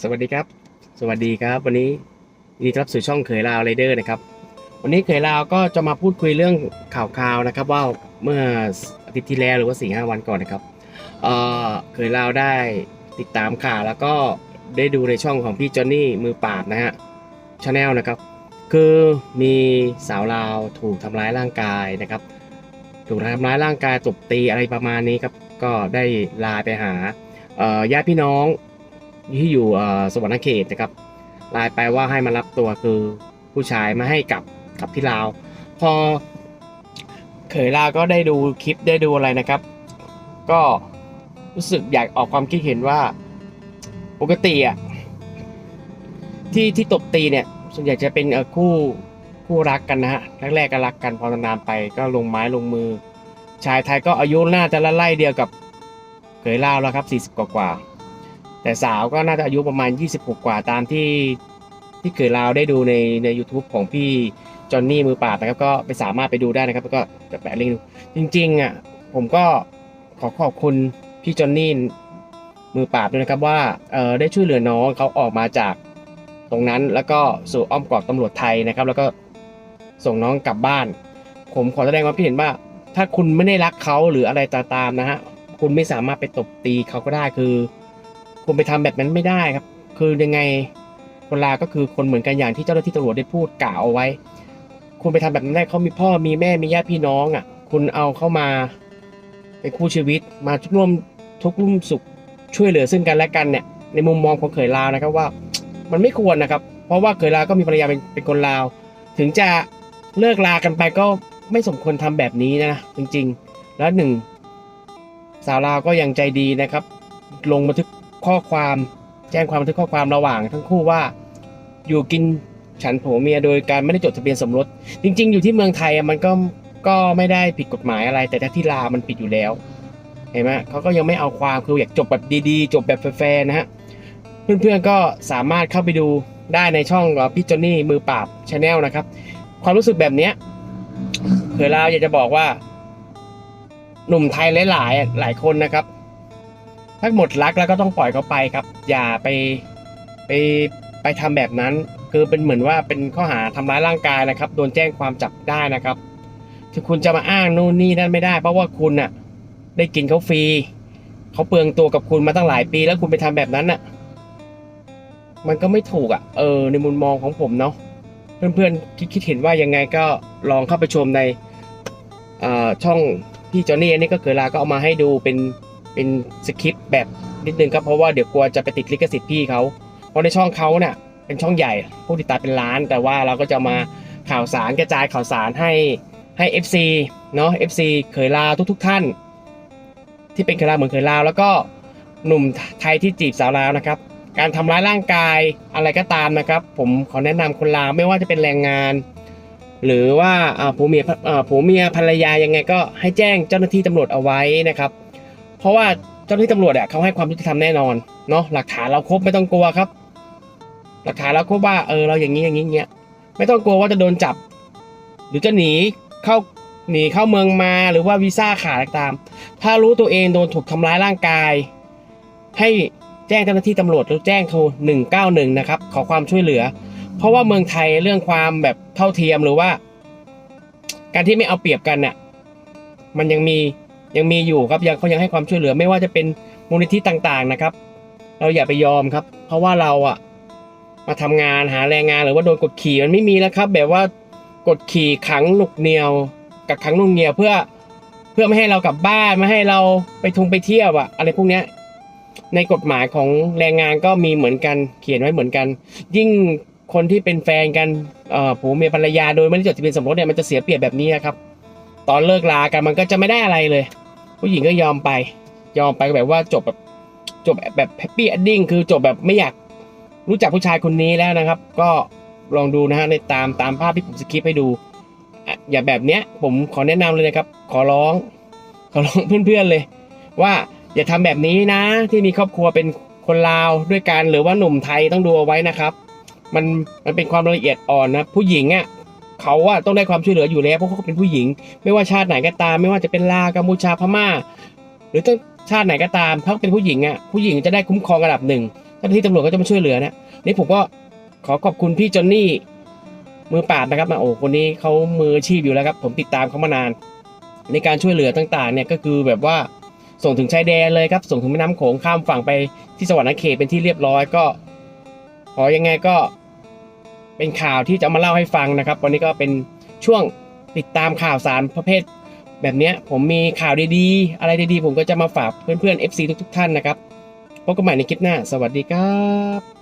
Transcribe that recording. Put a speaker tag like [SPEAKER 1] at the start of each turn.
[SPEAKER 1] สวัสดีครับ สวัสดีครับ วันนี้ยินดีต้อนรับสู่ช่องเขยลาวไรเดอร์นะครับ วันนี้เขยลาวก็จะมาพูดคุยเรื่องข่าวคราวนะครับ ว่าเมื่ออาทิตย์ที่แล้วหรือว่าสี่ห้าวันก่อนนะครับเอ่อเขยลาวได้ติดตามข่าวแล้วก็ได้ดูในช่องของพี่จอนนี่มือปราบนะฮะชาแนลนะครับ คือมีสาวลาวถูกทำร้ายร่างกายนะครับ ถูกทำร้ายร่างกายตบตีอะไรประมาณนี้ครับก็ได้ไลาไปหาญาติพี่น้อง ที่อยู่สวรรณเขตนะครับไลน์ไปว่าให้มารับตัวคือผู้ชายมาให้กลับกลับที่ลาว พอเขยลาวก็ได้ดูคลิปได้ดูอะไรนะครับ ก็รู้สึกอยากออกความคิดเห็นว่าปกติอะที่ที่ตบตีเนี่ย ส่วนใหญ่จะเป็นคู่คู่รักกันนะฮะแรกๆก็รักกันพอนานๆไปก็ลงไม้ลงมือ ชายไทยก็อายุน่าจะละไล่เดียวกับเขยลาวแล้วครับ40กว่ากว่าๆ แต่สาวก็น่าจะอายุประมาณ26กว่าตามที่ที่เขยลาวได้ดูในใน YouTube ของพี่จอห์นนี่มือปราบนะครับก็ไปสามารถไปดูได้นะครับแล้วก็จะแปะลิงก์ดูจริงๆอะผมก็ขอขอบคุณพี่จอห์นนี่มือปราบด้วยนะครับว่าเออได้ช่วยเหลือน้องเขาออกมาจากตรงนั้นแล้วก็สู่อ้อมกอดตำรวจไทยนะครับ แล้วก็ส่งน้องกลับบ้าน ผมขอแสดงความคิดเห็นว่า ถ้าคุณไม่ได้รักเขาหรืออะไรตามนะฮะคุณไม่สามารถไปตบตีเขาก็ได้คือ คุณไปทำแบบนั้นไม่ได้ครับ คือยังไงคนลาก็คือคนเหมือนกันอย่างที่เจ้าหน้าที่ตำรวจได้พูดกล่าวเอาไว้ คุณไปทำแบบนั้นได้เขามีพ่อมีแม่มีญาติพี่น้องอะ คุณเอาเข้ามาเป็นคู่ชีวิตมาร่วมทุกข์ร่วมสุขช่วยเหลือซึ่งกันและกันเนี่ยในมุมมองของเขยลาวนะครับว่า มันไม่ควรนะครับ เพราะว่าเขยลาวก็มีภรรยาเป็นเป็นคนลาว ถึงจะเลิกลากันไปก็ไม่สมควรทำแบบนี้นะจริง ๆ แล้วหนึ่งสาวลาวก็ยังใจดีนะครับ ลงบันทึก ข้อความแจ้งความบันทึกข้อความระหว่างทั้งคู่ว่า อยู่กินฉันผัวเมียโดยการไม่ได้จดทะเบียนสมรส จริง ๆ อยู่ที่เมืองไทยมันก็ก็ไม่ได้ผิดกฎหมายอะไร แต่ถ้าที่ลาวมันผิดอยู่แล้วเห็นไหมเขาก็ยังไม่เอาความคืออยากจบแบบดีๆ จบแบบแฟร์ๆนะฮะเพื่อนๆก็สามารถเข้าไปดูได้ในช่องพี่จอนนี่มือปราบชาแนลนะครับ ความรู้สึกแบบเนี้ยเคยลาวอยากจะบอกว่า หนุ่มไทยหลายๆหลายคนนะครับ ถ้าหมดรักแล้วก็ต้องปล่อยเขาไปครับ อย่าไปไปไปทำแบบนั้น คือเป็นเหมือนว่าเป็นข้อหาทำร้ายร่างกายนะครับ โดนแจ้งความจับได้นะครับที่คุณจะมาอ้างนู่นนี่นั่นไม่ได้ เพราะว่าคุณน่ะ ได้กินเขาฟรีเขาเปลืองตัวกับคุณมาตั้งหลายปี แล้วคุณไปทำแบบนั้นน่ะ มันก็ไม่ถูกอะ เออ ในมุมมองของผมเนาะเพื่อนๆคิดคิดเห็นว่ายังไงก็ลองเข้าไปชมในช่องพี่จอนี่อันนี้ก็เคยลาก็เอามาให้ดูเป็น เป็นสคริปต์แบบนิดนึงครับเพราะว่าเดี๋ยวกลัวจะไปติดลิขสิทธิ์พี่เขาเพราะในช่องเขาเนี่ยเป็นช่องใหญ่ผู้ติดตามเป็นล้าน แต่ว่าเราก็จะมาข่าวสารกระจายข่าวสารให้ให้ FC เนาะ FC เคยลาทุก ๆ ท่าน ที่เป็นเคยลาเหมือนเคยลาแล้วก็หนุ่มไทยที่จีบสาวลาวนะครับ การทำร้ายร่างกายอะไรก็ตามนะครับ ผมขอแนะนำคนลาวไม่ว่าจะเป็นแรงงาน หรือว่าผัวเมียผัวเมียภรรยายังไงก็ให้แจ้งเจ้าหน้าที่ตำรวจเอาไว้นะครับ เพราะว่าเจ้าหน้าที่ตำรวจอะเขาให้ความยุติธรรมแน่นอนเนาะหลักฐานเราครบไม่ต้องกลัวครับ หลักฐานเราครบว่าเออเราอย่างนี้อย่างนี้อย่างเงี้ยไม่ต้องกลัวว่าจะโดนจับ หรือจะหนีเข้าหนีเข้าเมืองมาหรือว่าวีซ่าขาดอะไรตาม ถ้ารู้ตัวเองโดนถูกทำร้ายร่างกาย ให้แจ้งเจ้าหน้าที่ตำรวจหรือแจ้งโทร 191 นะครับ ขอความช่วยเหลือ เพราะว่าเมืองไทยเรื่องความแบบเท่าเทียมหรือว่า การที่ไม่เอาเปรียบกันน่ะ มันยังมี ยังมีอยู่ครับยังเขายังให้ความช่วยเหลือไม่ว่าจะเป็นมูลนิธิต่างๆนะครับ เราอย่าไปยอมครับ เพราะว่าเราอะมาทำงานหาแรงงานหรือว่าโดนกดขี่มันไม่มีแล้วครับ แบบว่ากดขี่ขังหนุกเหนียวกับขังหนุกเหนียวเพื่อเพื่อไม่ให้เรากลับบ้านไม่ให้เราไปทุงไปเที่ยวอะอะไรพวกเนี้ยในกฎหมายของแรงงานก็มีเหมือนกันเขียนไว้เหมือนกัน ยิ่งคนที่เป็นแฟนกันเอ่อผัวเมียภรรยาโดยไม่ได้จดทะเบียนสมรสเนี่ยมันจะเสียเปรียบแบบนี้ครับ ตอนเลิกลากันมันก็จะไม่ได้อะไรเลย ผู้หญิงก็ยอมไป ยอมไปแบบว่าจบแบบจบแบบแฮปปี้ n อ i ดิ้งคือจบแบบไม่อยากรู้จักผู้ชายคนนี้แล้วนะครับ ก็ลองดูนะฮะในตามตามภาพที่ผมสคริปให้ดู อย่าแบบเนี้ยผมขอแนะนำเลยนะครับ ขอร้อง ขอร้องเพื่อนๆเลย ว่าอย่าทำแบบนี้นะ ที่มีครอบครัวเป็นคนลาวด้วยกันหรือว่าหนุ่มไทยต้องดูเอาไว้นะครับ มันมันเป็นความละเอียดอ่อนนะผู้หญิงอะ เขาอะต้องได้ความช่วยเหลืออยู่แล้วเพราะเขาเป็นผู้หญิง ไม่ว่าชาติไหนก็ตาม ไม่ว่าจะเป็นลาวกัมพูชาพม่า หรือต้องชาติไหนก็ตามถ้าเป็นผู้หญิงอะผู้หญิงจะได้คุ้มครองระดับหนึ่งเจ้าหน้าที่ตำรวจก็จะมาช่วยเหลือนี่ยนี่ผมก็ขอขอบคุณพี่จอนนี่มือปราบนะครับมาโอ้คนนี้เขามืออาชีพอยู่แล้วครับ ผมติดตามเขามานาน ในการช่วยเหลือต่างๆเนี่ยก็คือแบบว่าส่งถึงชายแดนเลยครับ ส่งถึงแม่น้ำโขงข้ามฝั่งไปที่สวรรค์เขตเป็นที่เรียบร้อยก็ ขอยังไงก็ เป็นข่าวที่จะมาเล่าให้ฟังนะครับ วันนี้ก็เป็นช่วงติดตามข่าวสารประเภท แบบนี้ผมมีข่าวดีๆ อะไรดีๆ ผมก็จะมาฝากเพื่อนๆ FC ทุกๆท่านนะครับพบกันใหม่ในคลิปหน้า สวัสดีครับ